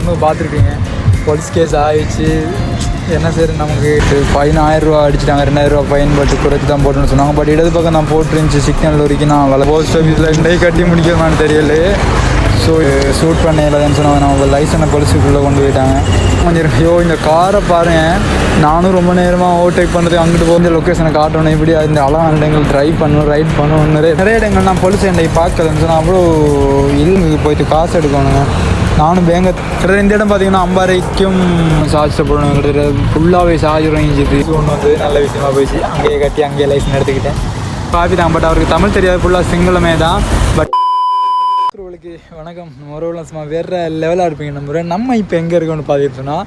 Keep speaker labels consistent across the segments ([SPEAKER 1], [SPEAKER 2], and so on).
[SPEAKER 1] இன்னும் பார்த்துருக்கீங்க police case ஆயிடுச்சு. என்ன சரி நமக்கு ஃபைன் ஆயிரரூவா அடிச்சிட்டாங்க. ரெண்டாயிரரூவா ஃபைன் பட் குறைச்சி தான் போட்டுன்னு சொன்னாங்க. பட் இடது பக்கம் நான் போட்டுருந்துச்சு. சிக்னல் வரைக்கும் நான் வள போஸ்ட் ஆஃபீஸில் இன்றைக்கு கட்டி முடிக்கணுமான்னு தெரியல ஸோ ஷூட் பண்ண இல்லைன்னு சொன்னாங்க நம்ம லைசனை போலீஸுக்குள்ளே கொண்டு போயிட்டாங்க. கொஞ்சம் ஐயோ இந்த காரை பாருங்க. நானும் ரொம்ப நேரமாக ஓவர்டேக் பண்ணுறது அங்கிட்டு போகிற லொக்கேஷனை காட்டணும். இப்படி இந்த அழகான இடங்கள் ட்ரைவ் பண்ணணும் ரைட் பண்ணணும் நிறைய நிறைய இடங்கள் நான் போலீஸ் என்னை பார்க்கலன்னு சொன்னால் அவ்வளோ இது போயிட்டு காசு எடுக்கணுங்க. நானும் பேங்க கிட்ட இந்த இடம் பார்த்தீங்கன்னா அம்பாறைக்கும் சார்ஜ் போடணும் கிட்டத்தட்ட ஃபுல்லாகவே சார்ஜ் வாங்கிச்சு ஒன்று வந்து நல்ல விஷயமா போயிடுச்சு. அங்கேயே கட்டி அங்கேயே லைசன் எடுத்துக்கிட்டேன். காப்பி பட் அவருக்கு தமிழ் தெரியாது. ஃபுல்லாக சிங்களமே தான். பட் உங்களுக்கு வணக்கம். மொரோலாம் சும்மா வேறு லெவலாக இருப்பீங்க நம்ம நம்ம இப்போ எங்கே இருக்கோம்னு பார்த்துட்டு சொன்னால்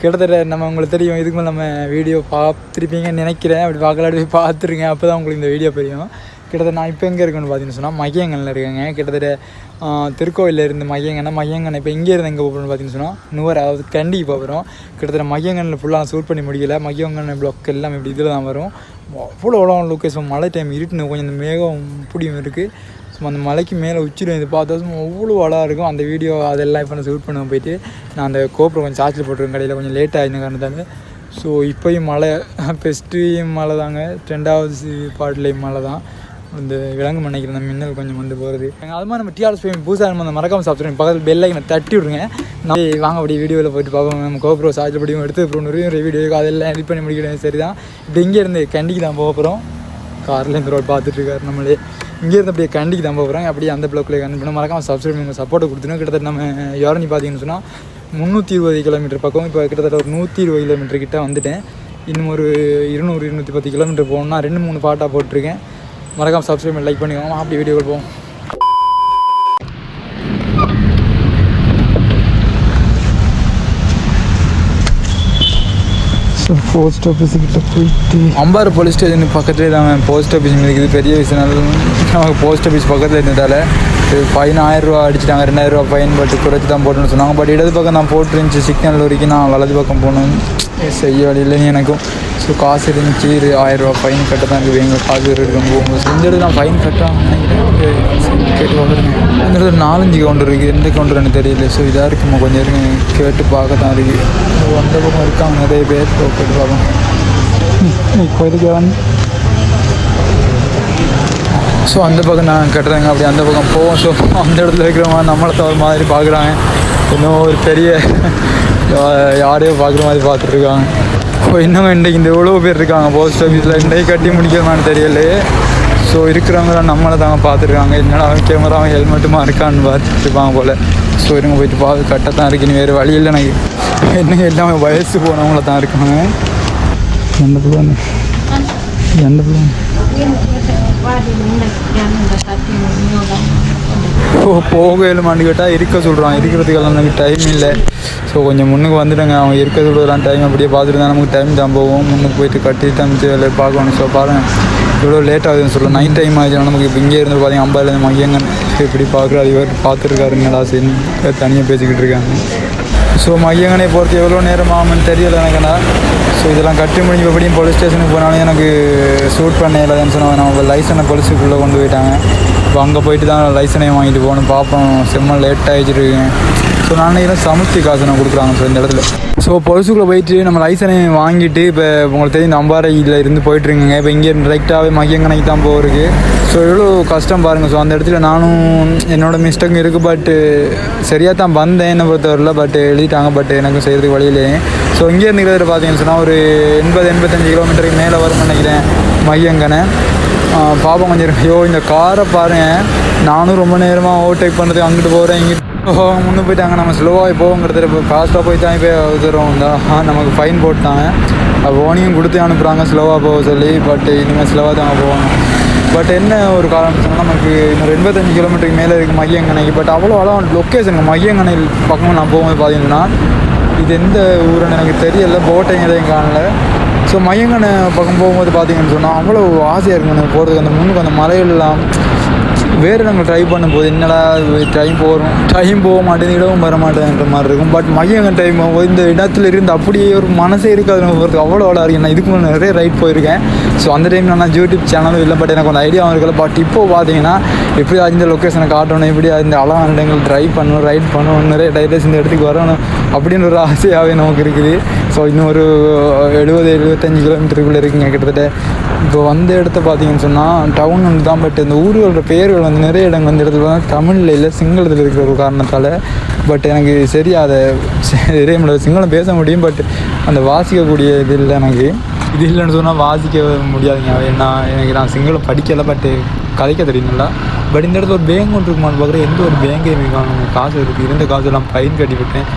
[SPEAKER 1] கிட்டத்தட்ட நம்ம உங்களுக்கு தெரியும். இதுக்கு மேலே நம்ம வீடியோ பார்த்துருப்பீங்கன்னு நினைக்கிறேன். அப்படி பார்க்கலாடி போய் பார்த்துருங்க அப்போ தான் உங்களுக்கு இந்த வீடியோ தெரியும் கிட்டத்தட்ட நான் இப்போ எங்கே இருக்கேன்னு பார்த்தீங்கன்னு சொன்னால் மையங்கனில் இருக்கேங்க. கிட்டத்தட்ட திருக்கோயிலில் இருந்து மையங்கனை மையங்கனை இப்போ இங்கே இருந்து எங்கே போகிறோம்னு பார்த்தீங்கன்னு சொன்னால் நூறு அதாவது கண்டிக்கு போகிறோம் கிட்டத்தட்ட மையங்கனில் ஃபுல்லாக ஷூட் பண்ணி முடியல மையங்கன் பிளாக் எல்லாம் இப்படி இதில் தான் வரும். அவ்வளோ அவ்வளோ லொக்கேஷன் மழை டைம் இருட்டுன்னு கொஞ்சம் இந்த மேகம் பிடிக்கும் இருக்குது அந்த மலைக்கு மேலே உச்சிடும் இது பார்த்தா அவ்வளோ அழகாக இருக்கும். அந்த வீடியோ அதெல்லாம் இப்போ நான் ஷூட் பண்ண போயிட்டு நான் அந்த கோப்புரம் கொஞ்சம் சார்ஜில் போட்டிருக்கேன் கடையில் கொஞ்சம் லேட் ஆகிருந்த காரணத்தால். ஸோ இப்போயும் மழை பெஸ்ட்டையும் மழை தாங்க. ரெண்டாவது பாட்டிலையும் மழை தான். இந்த விலங்கு மன்னிக்கிற அந்த மின்னல் கொஞ்சம் வந்து போகிறது அது மாதிரி நம்ம டிஆர்எஸ் போய் புதுசாக நம்ம அந்த மறக்காமல் சாப்பிட்ருங்க பக்கத்தில் பெல்லைக்கனை தட்டி விடுங்க. நான் வாங்க அப்படி வீடியோவில் போயிட்டு பார்ப்போம். நம்ம கோப்ரோ சார்ஜில் படியும் எடுத்து அப்புறம் நிறைய வீடியோ அதெல்லாம் எடிட் பண்ணி முடிக்கிறேன். சரி தான் இப்போ இங்கேருந்து கண்டிக்கு தான் போக போகிறோம் காரில் இந்த ரோட் பார்த்துட்ருக்காரு நம்மளே. இங்கேருந்து அப்படியே கண்டிக்கு தான் போகிறோம் அப்படியே அந்த பிளாக்ல கண்டு பண்ண மறக்காம சப்ஸ்கிரைப் பண்ணுங்க சப்போர்ட் கொடுத்துருங்க. கிட்டத்தட்ட நம்ம யாரணி பார்த்தீங்கன்னு சொன்னால் முந்நூற்றி இருபது கிலோமீட்டர் பக்கம். இப்போ கிட்டத்தட்ட ஒரு நூற்றி இருபது கிலோமீட்டர் கிட்ட வந்துட்டேன். இன்னும் ஒரு இருநூறு இருநூற்றி பத்து கிலோமீட்டர் போகணும்னா ரெண்டு மூணு பாட்டாக போட்டிருக்கேன். மறக்காம சப்ஸ்கிரைப் பண்ணி லைக் பண்ணிக்கோங்க. அப்படி வீடியோ போவோம். போஸ்ட் ஆஃபீஸ் கிட்ட போயிட்டு. அம்பாறு போலீஸ் ஸ்டேஷன் பக்கத்துலேயே தான் போஸ்ட் ஆஃபீஸ் இருக்குது. பெரிய விஷயம். நமக்கு போஸ்ட் ஆஃபீஸ் பக்கத்தில் இருந்ததால் ஃபைன் ஆயிரரூவா அடிச்சிட்டாங்க ரெண்டாயிரரூவா ஃபைன் பட்டு குறைச்சி தான் போட்டுன்னு சொன்னாங்க. பட் இடது பக்கம் நான் போட்டுருந்துச்சு சிக்னல் வரைக்கும் நான் வலது பக்கம் போகணும். செய்ய வழியில் எனக்கும். ஸோ காசு இருந்துச்சு இது ஆயிரரூவா ஃபைன் கட்ட தான் இருக்குது. எங்கள் காசு இருக்கும். போகும்போது இந்த இடத்துல நான் ஃபைன் கட்டுறாங்கன்னு கேட்டு பார்க்குறேங்க இந்த இடத்துல நாலஞ்சு கவுண்டர் இருக்குது. எந்த கவுண்டர் எனக்கு தெரியல. ஸோ இதாக இருக்குமா கொஞ்சம் இருங்க கேட்டு பார்க்க தான் இருக்குது. அந்த பக்கம் இருக்காங்க நிறைய பேர். கேட்டு பார்க்கணும் இப்போ இதுக்கு வந்து ஸோ அந்த பக்கம் நான் கட்டுறேங்க. அப்படி அந்த பக்கம் போவோம். ஸோ அந்த இடத்துல இருக்கிறவங்க நம்மளை தவிர மாதிரி பார்க்குறாங்க. இன்னும் ஒரு பெரிய யா- யாரையோ பார்க்குற மாதிரி பார்த்துட்ருக்காங்க ஸோ இன்னும் இன்றைக்கு இந்த எவ்வளோ பேர் இருக்காங்க? போஸ்ட் ஆஃபீஸில் இன்றைக்கு கட்டி முடிக்கணும்னு தெரியல. ஸோ இருக்கிறவங்களாம் நம்மளை தாங்க பார்த்துருக்காங்க. என்னடா கேமரா ஹெல்மெட்டுமா இருக்கான்னு பார்த்துட்டு இருப்பாங்க போல். ஸோ இருங்க போயிட்டு பார்த்து கட்டத்தான் தான் நீ வேறு வழி இல்லை எனக்கு. என்ன எல்லாமே வயசு போனவங்கள தான் இருக்காங்க. எந்த பிள்ளை? எந்த பிள்ளை? ஓ போகலுமான்னு கேட்டால் இருக்க சொல்கிறான் இருக்கிறதுக்கெல்லாம் நமக்கு டைம் இல்லை. ஸோ கொஞ்சம் முன்னுக்கு வந்துடுங்க. அவங்க இருக்க சொல்கிறான் டைம் அப்படியே பார்த்துட்டு தான் நமக்கு டைம் தான் போவோம் முன்னுக்கு போயிட்டு கட்டி அமைச்சு வேலை பார்க்கணும் ஸோ பாருங்கள் இவ்வளோ லேட் ஆகுதுன்னு சொல்லுவோம் நைட் டைம் ஆச்சுன்னா நமக்கு இப்போ இங்கே இருந்து பார்த்தீங்க அம்பாயிலேருந்து மங்கியங்க இப்படி பார்க்குறாரு இவர் பார்த்துருக்காருங்கடா சரி தனியாக பேசிக்கிட்டு இருக்காங்க. ஸோ மையங்கனை பொறுத்து எவ்வளோ நேரம் ஆகும்னு தெரியல எனக்குண்ணா ஸோ இதெல்லாம் கட்டி முடிஞ்சு எப்படியும் போலீஸ் ஸ்டேஷனுக்கு போனாலும் எனக்கு ஷூட் பண்ண இல்லைன்னு சொன்னாங்க. நம்ம லைசனை போலீஸுக்குள்ளே கொண்டு போயிட்டாங்க. இப்போ அங்கே போயிட்டு தான் லைசனையும் வாங்கிட்டு போகணும். பார்ப்போம். செம்ம லேட் ஆகிச்சிருக்கேன் ஸோ நான் நினைக்கிறேன் சமுத்தி காசு நான் கொடுக்குறாங்க ஸோ இந்த இடத்துல. ஸோ பொலிசுக்குள்ளே போயிட்டு நம்ம லைசனை வாங்கிட்டு இப்போ உங்களுக்கு தெரியும் இந்த அம்பாறையில் இருந்து போயிட்டுருக்குங்க. இப்போ இங்கே டைரெக்டாகவே மையங்கனைக்கு தான் போகிறதுக்கு ஸோ எவ்வளோ கஷ்டம் பாருங்கள் ஸோ அந்த இடத்துல நானும் என்னோட மிஸ்டேக்கும் இருக்குது பட்டு சரியாக தான் வந்தேன் என்னை பொறுத்தவரையில் பட் எழுதிட்டாங்க பட் எனக்கு செய்கிறதுக்கு வழியிலே ஸோ இங்கே இருந்துக்கிறத பார்த்தீங்கன்னு சொன்னால் ஒரு எண்பது எண்பத்தஞ்சு கிலோமீட்டருக்கு மேலே வரும்னு நினைக்கிறேன் மையங்கனை பாப்பா கொஞ்சம் ஐயோ இந்த காரை பாருங்கள் நானும் ரொம்ப நேரமாக ஓவர்டேக் பண்ணுறது அங்கிட்டு போகிறேன் இங்கிட்டு ஓ முன்னே போயிட்டாங்க. நம்ம ஸ்லோவாக போவோங்கிறது இப்போ ஃபாஸ்ட்டாக போய் தான் இப்போ தூரம் தான் நமக்கு ஃபைன் போட்டாங்க. ஓனியும் கொடுத்து அனுப்புகிறாங்க ஸ்லோவாக போக சொல்லி பட் இனிமேல் ஸ்லோவாக தான் போவாங்க பட் என்ன ஒரு காரணம் சொன்னால் நமக்கு இன்னொரு எண்பத்தஞ்சு கிலோமீட்டருக்கு மேலே இருக்குது மையங்கணைக்கு பட் அவ்வளோ அளவு லொக்கேஷன் மையங்கணை பக்கமும் நான் போகும்போது பார்த்தீங்கன்னா இது எந்த ஊருன்னு எனக்கு தெரியல. போட்டையும் எதையும் காணல. ஸோ மையங்கனை பக்கம் போகும்போது பார்த்தீங்கன்னு சொன்னால் அவ்வளோ ஆசையாக இருக்கும் போகிறதுக்கு அந்த முன்னுக்கு அந்த மலையெல்லாம் வேறு நாங்கள் ட்ரை பண்ணும்போது என்னடா டைம் போகிறோம் டைம் போக மாட்டேங்குது இடமும் வர மாட்டேங்கிற மாதிரி இருக்கும். பட் மையங்க டைம் இந்த இடத்துல இருந்து அப்படியே ஒரு மனசே இருக்காது அவ்வளோ அவ்வளோ இருக்கு. நான் இதுக்கு முன்னாடி நிறைய ரைட் போயிருக்கேன். ஸோ அந்த டைம் நான் யூடியூப் சேனலும் இல்லை பட் எனக்கு கொஞ்சம் ஐடியாவும் இருக்கல பட் இப்போ பார்த்தீங்கன்னா எப்படி இந்த லொக்கேஷனை காட்டணும் எப்படி இந்த அழகான இடங்கள் ட்ரைவ் பண்ணணும் ரைட் பண்ணணும் நிறைய டைரஸ் இந்த இடத்துக்கு வரணும். அப்படின்னு ஒரு ஆசையாகவே நமக்கு இருக்குது. ஸோ இன்னும் ஒரு எழுபது எழுபத்தஞ்சு கிலோமீட்டருக்குள்ளே இருக்குங்க கிட்டத்தட்ட. இப்போ வந்த இடத்த பார்த்தீங்கன்னு சொன்னால் டவுன் வந்து தான் பட் இந்த ஊர்களோட பேர்கள் வந்து நிறைய இடங்கள் வந்து இடத்துல தமிழில் இல்லை சிங்களத்தில் இருக்கிற ஒரு காரணத்தால். பட் எனக்கு சரியா அதை தெரிய முடியாது சிங்களம் பேச முடியும் பட் அந்த வாசிக்கக்கூடிய இது இல்லை எனக்கு. இது இல்லைன்னு சொன்னால் வாசிக்க முடியாதுங்க. ஏன்னா எனக்கு நான் சிங்களம் படிக்கலை பட் கதைக்க தெரியுங்களா பட் இந்த இடத்துல ஒரு பேங்க் ஒன்று இருக்குமான்னு பார்க்குறேன். எந்த ஒரு பேங்கையும் காணும். காசு இருக்குது இருந்த காசு எல்லாம் ஃபைன் கட்டிவிட்டேன்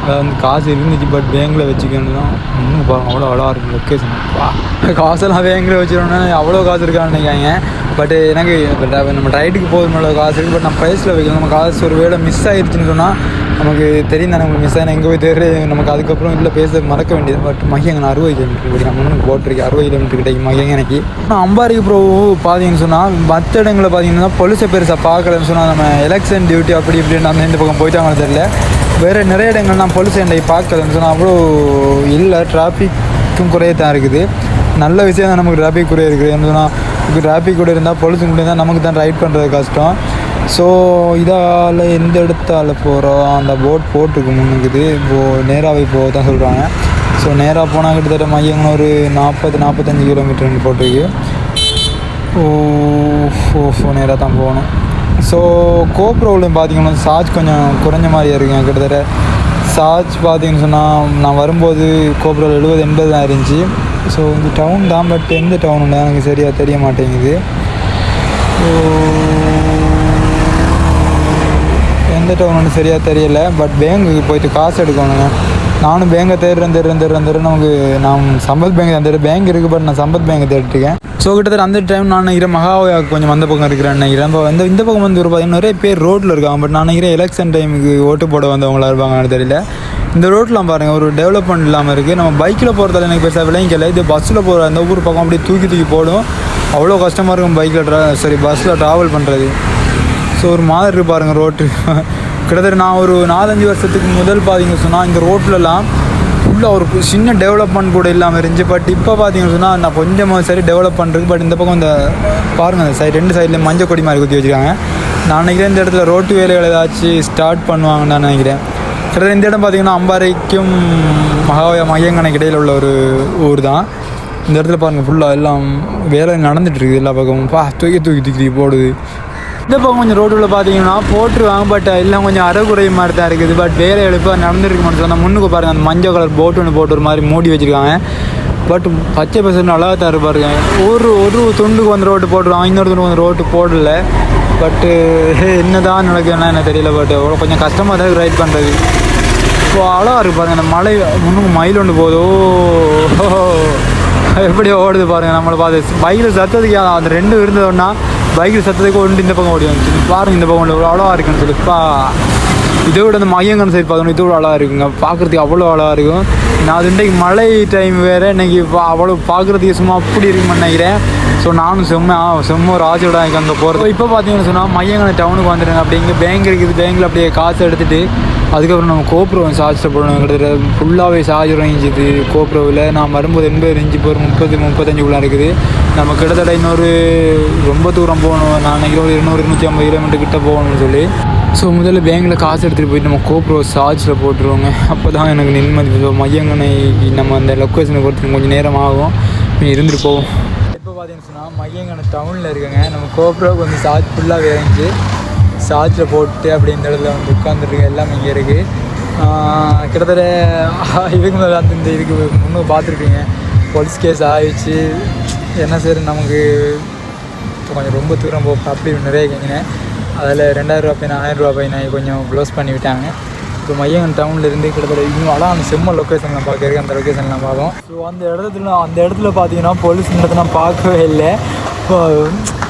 [SPEAKER 1] அந்த அதாவது காசு இருந்துச்சு பட் பேங்க்கில் வச்சுக்கணும் தான் இன்னும் பாருங்க அவ்வளோ அழகாக இருக்கும் லொக்கேஷன் வா. காசெல்லாம் பேங்கில் வச்சிடணும்னா அவ்வளோ காசு இருக்கான்னு நினைக்காங்க. பட் எனக்கு நம்ம ரைட்டுக்கு போதும் காசு இருக்குது பட் நம்ம ப்ரைஸில் வைக்கணும். நம்ம காசு ஒரு வேளை மிஸ் ஆயிடுச்சுன்னு சொன்னால் நமக்கு தெரியும் தானே மிஸ் ஆகினா எங்கே போய் தேர்வு நமக்கு அதுக்கப்புறம் இல்லை பேச மறக்க வேண்டியது. பட் மையங்க நான் அறுபது கிலோமீட்டர் படி நம்ம முன்னுக்கு போட்டிருக்கேன் அறுபது கிலோமீட்டர் கிடைக்கும் மையங்க எனக்கு ஆனால் அம்பாரிக்கு ப்ரோ பார்த்தீங்கன்னு சொன்னால் மற்ற இடங்களில் பார்த்தீங்கன்னா பொலிசை பெருசாக பார்க்கலன்னு சொன்னால் நம்ம எலெக்ஷன் டியூட்டி அப்படி இப்படின்னு நம்ம இந்த பக்கம் போயிட்டாங்கன்னு தெரியல. வேறு நிறைய இடங்கள் நான் பொலிஸ் என்னை பார்க்கலன்னு சொன்னால் அவ்வளோ இல்லை டிராஃபிக்கும் குறைய தான் இருக்குது. நல்ல விஷயம் தான் நமக்கு டிராஃபிக் குறைய இருக்குதுன்னு சொன்னால் இப்போ டிராஃபிக் கூட இருந்தால் பொலிஸ் கூட இருந்தால் நமக்கு தான் ரைட் பண்ணுறது கஷ்டம். ஸோ இதால் எந்த இடத்தால போகிறோம் அந்த போட் போட்டுக்கு முன்னுக்குது. இப்போது நேராகவே போக தான் சொல்கிறாங்க ஸோ நேராக போனால் கிட்டத்தட்ட மையங்கன்னு ஒரு நாற்பது நாற்பத்தஞ்சு கிலோமீட்டர்னு போட்டிருக்கு. ஓ ஓ நேராக தான் போகணும். ஸோ கோப்ரோவிலையும் பார்த்தீங்கன்னா சார்ஜ் கொஞ்சம் குறைஞ்ச மாதிரி இருக்குங்க கிட்டத்தட்ட சார்ஜ் பார்த்தீங்கன்னு சொன்னால் நான் வரும்போது கோப்ரோவில் எழுபது எண்பது தான் இருந்துச்சு. ஸோ இந்த டவுன் தான் பட் எந்த டவுன் எனக்கு சரியாக தெரிய மாட்டேங்குது. ஸோ எந்த டவுன் சரியாக தெரியல பட் பேங்குக்கு போயிட்டு காசு எடுக்கணுங்க. நானும் பேங்கை தேடுறேன் தேடுறேன் தேடுறேன் தேடுறேன் நமக்கு நான் சம்பத் பேங்க் தேடுறேன் பேங்க் இருக்குது பட் நான் சம்பத் பேங்கை தேடிட்டுருக்கேன் ஸோ கிட்டத்தட்ட அந்த டைம் நான் நினைக்கிறேன் மகாவியாவுக்கு கொஞ்சம் அந்த பக்கம் இருக்கிறேன் நினைக்கிறேன் இப்போ வந்து இந்த பக்கம் வந்து ஒரு பார்த்தீங்கன்னா நிறைய பேர் ரோட்டில் இருக்காங்க பட் நான் நினைக்கிறேன் எலெக்ஷன் டைமுக்கு ஓட்டு போட வந்தவங்களா இருப்பாங்கன்னு தெரியல. இந்த ரோட்லாம் பாருங்கள் ஒரு டெவலப்மெண்ட் இல்லாமல் இருக்குது நம்ம பைக்கில் போகிறதால எனக்கு பெருசாக விளைவிக்கல இது பஸ்ஸில் போகிற அந்த ஊர் பக்கம் அப்படியே தூக்கி தூக்கி போடும். அவ்வளோ கஷ்டமாக இருக்கும் பைக்கில் ட்ரா சாரி பஸ்ஸில் ட்ராவல் பண்ணுறது ஸோ ஒரு மாதிரி இருப்பாருங்க பாருங்கள் ரோட்டு கிட்டத்தட்ட நான் ஒரு நாலஞ்சு வருஷத்துக்கு முதல் பார்த்தீங்க சொன்னால் இந்த ரோட்லலாம் ஃபுல்லாக ஒரு சின்ன டெவலப்மெண்ட் கூட இல்லாமல் இருந்துச்சு. பட் இப்போ பார்த்தீங்கன்னு சொன்னால் நான் கொஞ்சமாக சரி டெவலப் பண்ணுறது பட் இந்த பக்கம் இந்த பாருங்கள் அந்த சைடு ரெண்டு சைட்லேயும் மஞ்சள் கொடி மாதிரி குத்தி வச்சுருக்காங்க. நான் நினைக்கிறேன் இந்த இடத்துல ரோட்டு வேலைகள் ஏதாச்சும் ஸ்டார்ட் பண்ணுவாங்கன்னு நான் நினைக்கிறேன். கிட்டத்தட்ட இந்த இடம் பார்த்தீங்கன்னா அம்பாறைக்கும் மகாவய மையங்கனைக்கு இடையில் உள்ள ஒரு ஊர் தான் இந்த இடத்துல பாருங்கள் ஃபுல்லாக எல்லாம் வேலை நடந்துட்டு இருக்குது எல்லா பக்கமும். பா தூக்கி தூக்கி தூக்கி போடுது. இந்த பக்கம் கொஞ்சம் ரோட்டில் பார்த்தீங்கன்னா போட்டுருவாங்க பட் எல்லாம் கொஞ்சம் அறகுறை மாதிரி தான் இருக்குது. பட் வேலை எழுப்பாக நடந்துருக்கு மட்டும் அந்த முன்னுக்கு பாருங்கள் அந்த மஞ்சள் கலர் போட்டு ஒன்று போட்டு ஒரு மாதிரி மூடி வச்சுருக்காங்க. பட் பச்சை பசங்க நல்லா தான் இருப்பாருங்க ஒரு ஒரு துண்டுக்கு வந்து ரோட்டு போட்டுருவாங்க இன்னொரு துண்டுக்கு வந்து ரோட்டு போடல. பட்டு என்ன தான் நடக்குதுன்னா என்ன தெரியல பட் கொஞ்சம் கஷ்டமாக தான் ரைட் பண்ணுறது இப்போ அழகாக இருக்கு பாருங்கள் அந்த மலை முன்னுக்கு மயில் ஒன்று போதோ ஓ எப்படி ஓடுது பாருங்கள் நம்மளை பார்த்து. மயில் சத்தத்துக்கு அந்த ரெண்டு இருந்ததுன்னா பைக்கில் சத்தத்துக்கு ஒன்று இந்த பக்கம் ஓடி வந்துச்சு பாருங்க இந்த பக்கம் ஒன்று அழகாக இருக்குன்னு சொல்லி பா இதை விட அந்த மையங்கன் சைடு பார்க்கணும் இது விட அழகா இருக்குங்க பார்க்குறதுக்கு அவ்வளோ அழகாக இருக்கும் நான் அது இன்றைக்கு மழை டைம் வேறு இன்னைக்கு பா- அவ்வளோ பார்க்குறதுக்கு சும்மா அப்படி இருக்குன்னு நினைக்கிறேன் ஸோ நானும் செம்ம செம்ம ராஜோட ஆசையோட அங்கே போகிறது இப்போ பார்த்தீங்கன்னு சொன்னால் மையங்கனை டவுனுக்கு வந்துடுங்க அப்படிங்க பேங்க் இருக்குது பேங்கில் அப்படியே காசு எடுத்துகிட்டு அதுக்கப்புறம் நம்ம கோப்ரோ சார்ஜில் போடணும் கிட்டத்தட்ட ஃபுல்லாகவே சார்ஜ் இறங்கிச்சுது கோப்ரோவில். நான் வரும்போது எண்பது இருந்துச்சு இப்போ ஒரு முப்பது முப்பத்தஞ்சுக்குள்ளே இருக்குது நம்ம கிட்டத்தட்ட இன்னொரு ரொம்ப தூரம் போகணும். நான் நினைக்கிற ஒரு இருநூறு இருநூற்றி ஐம்பது கிலோமீட்டர் கிட்ட போகணும்னு சொல்லி. ஸோ முதல்ல பேங்க்கில் காசு எடுத்துகிட்டு போயிட்டு நம்ம கோப்ரோ சார்ஜில் போட்டுருவோங்க. அப்போ தான் எனக்கு நிம்மதி. மையங்கனை நம்ம அந்த லொக்கேஷனை பொறுத்து கொஞ்சம் நேரம் ஆகும். இருந்துட்டு போவோம் இப்போ பார்த்தீங்கன்னு சொன்னால் மையங்கனை டவுனில் இருக்குங்க. நம்ம கோப்ரோவுக்கு வந்து சார்ஜ் ஃபுல்லாக இறங்கிச்சு சார்ஜில் போட்டு அப்படி இந்த இடத்துல வந்து உட்காந்துருக்கு எல்லாமே இங்கே இருக்குது கிட்டத்தட்ட இதுக்கு மேலே அந்த இந்த இதுக்கு முன்னே பார்த்துருப்பீங்க. போலீஸ் கேஸ் ஆயிடுச்சு. என்ன சரி நமக்கு கொஞ்சம் ரொம்ப தூரம் போ அப்படி நிறைய கேங்கினேன் அதில் ரெண்டாயிரரூபா பையனை ஆயிரரூபா பையனை கொஞ்சம் க்ளோஸ் பண்ணி விட்டாங்க. இப்போ மையங்கன் டவுன்லேருந்து கிட்டத்தட்ட இன்னும் அதான் அந்த செம்ம லொக்கேஷன்லாம் பார்க்கறதுக்கு அந்த லொக்கேஷன்லாம் பார்ப்போம். ஸோ அந்த இடத்துல அந்த இடத்துல பார்த்தீங்கன்னா போலீஸ் இடத்துல பார்க்கவே இல்லை. இப்போ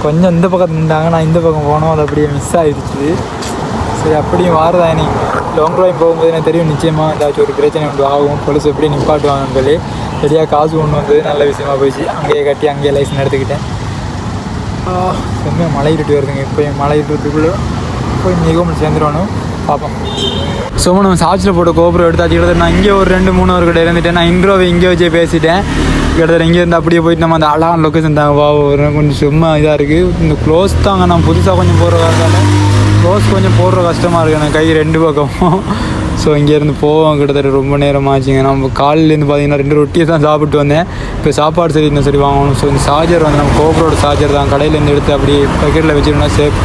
[SPEAKER 1] கொஞ்சம் இந்த பக்கம் நின்றாங்க நான் இந்த பக்கம் போனோம். அது அப்படியே மிஸ் ஆகிடுச்சு சரி அப்படியும் வாரதா நீ லாங் ட்ரைவ் போகும்போது எனக்கு தெரியும் நிச்சயமாக ஏதாச்சும் ஒரு பிரச்சனை ஒன்று ஆகும். போலீஸ் எப்படி நிப்பாட்டுவாங்கன்னு சொல்லி சரியாக காசு கொண்டு வந்து நல்ல விஷயமா போயிடுச்சு. அங்கேயே கட்டி அங்கேயே லைசன் எடுத்துக்கிட்டேன். செம்மையாக மழை இருட்டு வருதுங்க. இப்போ மழை இருட்டுக்குள்ளே போய் மிகவும் சேர்ந்துருவானும் பார்ப்போம் சும்மா நம்ம சாட்சியில் போட்ட கோபுரம் எடுத்தாச்சு. நான் இங்கே ஒரு ரெண்டு மூணு ஒரு கிட்ட இருந்துட்டேன். நான் இன்ட்ரோவை இங்கே வச்சே பேசிட்டேன். கிட்டத்தட்ட இங்கே இருந்து அப்படியே போயிட்டு நம்ம அந்த அழகான லொக்கேஷன் தாங்க வா கொஞ்சம் சும்மா இதாக இருக்குது இந்த க்ளோஸ் தாங்க நான் புதுசாக கொஞ்சம் போடுற காசால க்ளோஸ் கொஞ்சம் போடுற கஷ்டமாக இருக்குது எனக்கு. கை ரெண்டு பக்கமும் ஸோ இங்கேருந்து போவோம். கிட்டத்தட்ட ரொம்ப நேரம் ஆச்சுங்க நம்ம காலையிலேருந்து பார்த்தீங்கன்னா ரெண்டு ரொட்டியை தான் சாப்பிட்டு வந்தேன். இப்போ சாப்பாடு சரி இந்த சரி வாங்கணும். ஸோ இந்த சார்ஜர் வந்து நம்ம கோபரோட சார்ஜர் தான். கடையிலேருந்து எடுத்து அப்படியே பக்கெட்டில் வச்சிருந்தா சேஃப்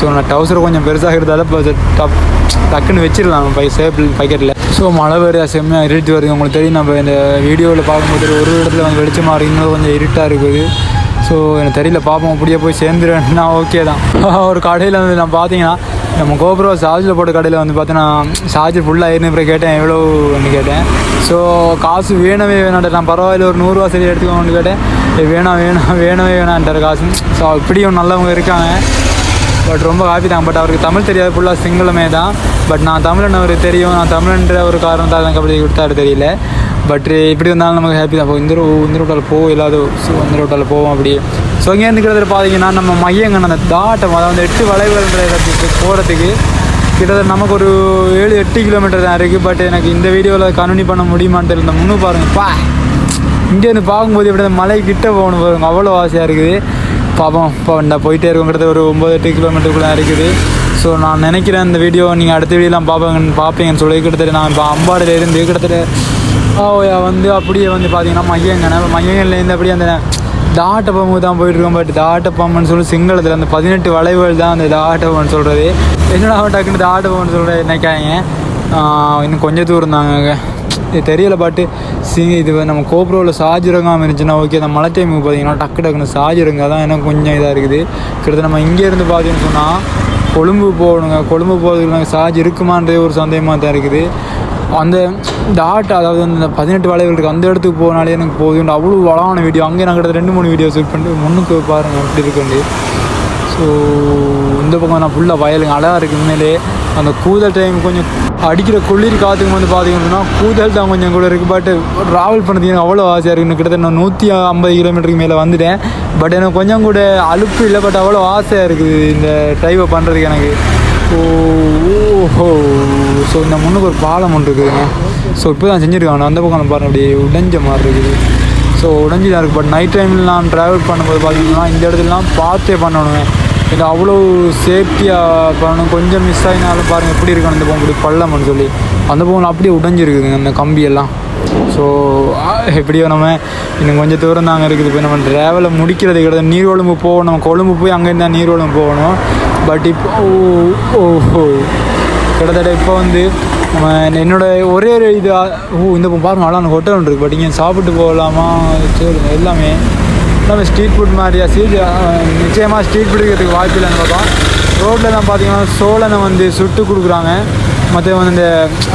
[SPEAKER 1] ஸோ நான் டவுசர் கொஞ்சம் பெருசாக இருந்தாலும் இப்போ டப் டக்குன்னு வச்சிடலாம். பை சேஃப் பக்கெட்டில் ஸோ மழை வேறு செம்மையாக இருட்டு வருது. உங்களுக்கு தெரியும் நம்ம இந்த வீடியோவில் பார்க்கும்போது ஒரு இடத்துல வந்து வெளிச்சமாக இருக்கு. இன்னும் கொஞ்சம் இருட்டாக இருக்குது. ஸோ எனக்கு தெரியல. பார்ப்போம். அப்படியே போய் சேர்ந்துருவேன்னா ஓகே தான். ஒரு கடையில் வந்து நான் பார்த்தீங்கன்னா நம்ம கோபுரம் சார்ஜில் போட்ட கடையில் வந்து பார்த்தீங்கன்னா சார்ஜர் ஃபுல்லாக ஏறின அப்புறம் கேட்டேன் எவ்வளோன்னு கேட்டேன். ஸோ காசு வேணவே வேணான்ட்டு நான் பரவாயில்ல ஒரு நூறுரூவா சரி எடுத்துக்கோன்னு கேட்டேன். வேணாம் வேணாம் வேணவே வேணான்ட்டார் காசு. ஸோ இப்படியும் நல்லவங்க இருக்காங்க. பட் ரொம்ப ஹாப்பி தான். பட் அவருக்கு தமிழ் தெரியாது ஃபுல்லாக சிங்களமே தான். பட் நான் தமிழன் அவருக்கு தெரியும். நான் தமிழன்ற ஒரு காரணத்தால் எனக்கு அப்படி கொடுத்தாரு தெரியல. பட் eh, எப்படி இருந்தாலும் நமக்கு ஹாப்பி தான். இப்போ இந்த இந்த ரோட்டால் போ இல்லாத ஸோ இந்த ரோட்டால் போவோம் அப்படியே. ஸோ இங்கே இருக்கிறது பார்த்தீங்கன்னா நம்ம மையங்கள் அந்த தாட்டம் அதாவது எட்டு வளைவுன்ற இடத்துக்கு போகிறதுக்கு கிட்டத்தட்ட நமக்கு ஒரு ஏழு எட்டு கிலோமீட்டர் தான் இருக்குது பட் எனக்கு இந்த வீடியோவில் கன்டினியூ பண்ண முடியுமான்னு தெரியல. முன்னு பாருங்கள் பா! இங்கேருந்து பார்க்கும்போது இப்படி அந்த மலை கிட்ட போகணும் பாருங்க. அவ்வளோ ஆசையாக இருக்குது. பார்ப்போம் இப்போ இந்த போயிட்டே இருக்கோங்கிறது ஒரு ஒம்பது எட்டு கிலோமீட்டருக்குள்ளே இருக்குது. ஸோ நான் நினைக்கிறேன் இந்த வீடியோ நீங்கள் அடுத்த வீடியோலாம் பார்ப்பேங்கன்னு பார்ப்பீங்கன்னு சொல்லி கிட்டத்தட்ட நான் இப்போ அம்பாடியில் இருந்து கிட்டத்தட்ட ஓயா வந்து அப்படியே வந்து பார்த்தீங்கன்னா மையங்கனை மையங்கள்லேருந்து அப்படியே அந்த தாட்டப்பம்பு தான் போயிட்டுருக்கோம். பட் தாட்டப்பம்புன்னு சொல்லி சிங்களத்தில் அந்த பதினெட்டு வளைவுகள் தான் அந்த தாட்டப்பம்னு சொல்கிறது என்னடா அவன் டக்குன்னு தாட்டப்பம்னு சொல்கிற நினைக்காங்க இன்னும் கொஞ்சம் தூரம் தாங்க இது தெரியல பாட்டு சி இது நம்ம கோப்ரோவில் சார்ஜ் இறங்காமல் இருந்துச்சுன்னா ஓகே அந்த மலை டைமுக்கு பார்த்தீங்கன்னா டக்கு டக்குன்னு சார்ஜ் இறங்க தான் எனக்கு கொஞ்சம் இதாக இருக்குது. கிட்டத்தட்ட நம்ம இங்கேருந்து பார்த்தீங்கன்னு சொன்னால் கொழும்பு போகணுங்க. கொழும்பு போகிறதுக்கு நாங்கள் சார்ஜ் இருக்குமான்றே ஒரு சந்தேகமாக தான் இருக்குது. அந்த டாட் அதாவது அந்த பதினெட்டு வேலைகள் இருக்குது அந்த இடத்துக்கு போனாலே எனக்கு போதும். அவ்வளோ வளமான வீடியோ அங்கே நான் கிட்ட ரெண்டு மூணு வீடியோ ஷூட் பண்ணிட்டு முன்னுக்கு பாருங்கள் அப்படி இருக்குண்டு ஸோ இந்த பக்கம் நான் ஃபுல்லாக வயலுங்க அழகாக இருக்குது உண்மையிலே. அந்த கூதல் டைம் கொஞ்சம் அடிக்கிற குளிர் காற்றுக்கு வந்து பார்த்தீங்கன்னா கூதல் தான் கொஞ்சம் கூட இருக்குது பட் ட்ராவல் பண்ணதுக்கு எனக்கு அவ்வளோ ஆசையாக இருக்குது கிட்டத்தட்ட நான் நூற்றி ஐம்பது கிலோமீட்டருக்கு மேலே வந்துட்டேன். பட் எனக்கு கொஞ்சம் கூட அலுப்பு இல்லை பட் அவ்வளோ ஆசையாக இருக்குது இந்த ட்ரைவை பண்ணுறதுக்கு எனக்கு. ஓ ஓஹோ. ஸோ இந்த முன்னுக்கு ஒரு பாலம் ஒன்று இருக்குதுங்க. ஸோ இப்போ தான் செஞ்சுருக்காங்க. அந்த பக்கம் பாருங்க அப்படியே உடைஞ்ச மாதிரி இருக்குது. ஸோ உடஞ்சி தான் இருக்குது பட் நைட் டைமில் நான் ட்ராவல் பண்ணும்போது பார்த்தீங்கன்னா இந்த இடத்துலலாம் பார்த்தே பண்ணணுங்க இது அவ்வளோ சேஃப்டியாக பண்ணணும். கொஞ்சம் மிஸ் ஆகினாலும் பாருங்கள் எப்படி இருக்கணும் இந்த போகும் இப்படி பள்ளம்னு சொல்லி. அந்த போகணும் அப்படியே உடைஞ்சிருக்குதுங்க அந்த கம்பியெல்லாம். ஸோ எப்படியோ நம்ம இன்னும் கொஞ்சம் தூரம் தாங்க இருக்குது. இப்போ நம்ம ட்ராவலை முடிக்கிறது கிடையாது நீர்வொழும்பு போகணும். நம்ம கொழும்பு போய் அங்கேருந்து தான் நீர்வொழும்பு போகணும். பட் இப்போ ஓ ஓஹோ கிட்டத்தட்ட இப்போ வந்து நம்ம என்னோட ஒரே ஒரு இது ஓ இந்த பாருங்க அழகான ஹோட்டல் ஒன்று இருக்குது பட் இங்கே சாப்பிட்டு போகலாமா சரி எல்லாமே. எல்லாமே ஸ்ட்ரீட் ஃபுட் மாதிரியா ஸ்ட்ரீட் நிச்சயமாக ஸ்ட்ரீட் ஃபுட் இருக்கிறதுக்கு வாய்ப்பு இல்லைன்னு பார்த்தோம். ரோட்டில் தான் பார்த்தீங்கன்னா சோளனை வந்து சுட்டு கொடுக்குறாங்க. மற்ற வந்து இந்த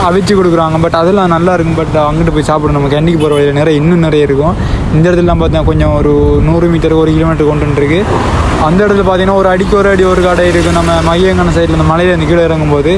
[SPEAKER 1] அவிச்சு கொடுக்குறாங்க. பட் அதெல்லாம் நல்லா இருக்கும். பட் அங்கிட்டு போய் சாப்பிடணும். நம்ம கண்டிக்கு போகிற வழியில் நிறைய இன்னும் நிறைய இருக்கும். இந்த இடத்துலலாம் பார்த்தீங்கன்னா கொஞ்சம் ஒரு நூறு மீட்டர் ஒரு கிலோமீட்டர் கொண்டு இருக்கு அந்த இடத்துல பார்த்தீங்கன்னா ஒரு அடிக்கு ஒரு அடி ஒரு கடை இருக்குது நம்ம மையங்கான சைடில் இந்த மலையில் கீழே இறங்கும்போது.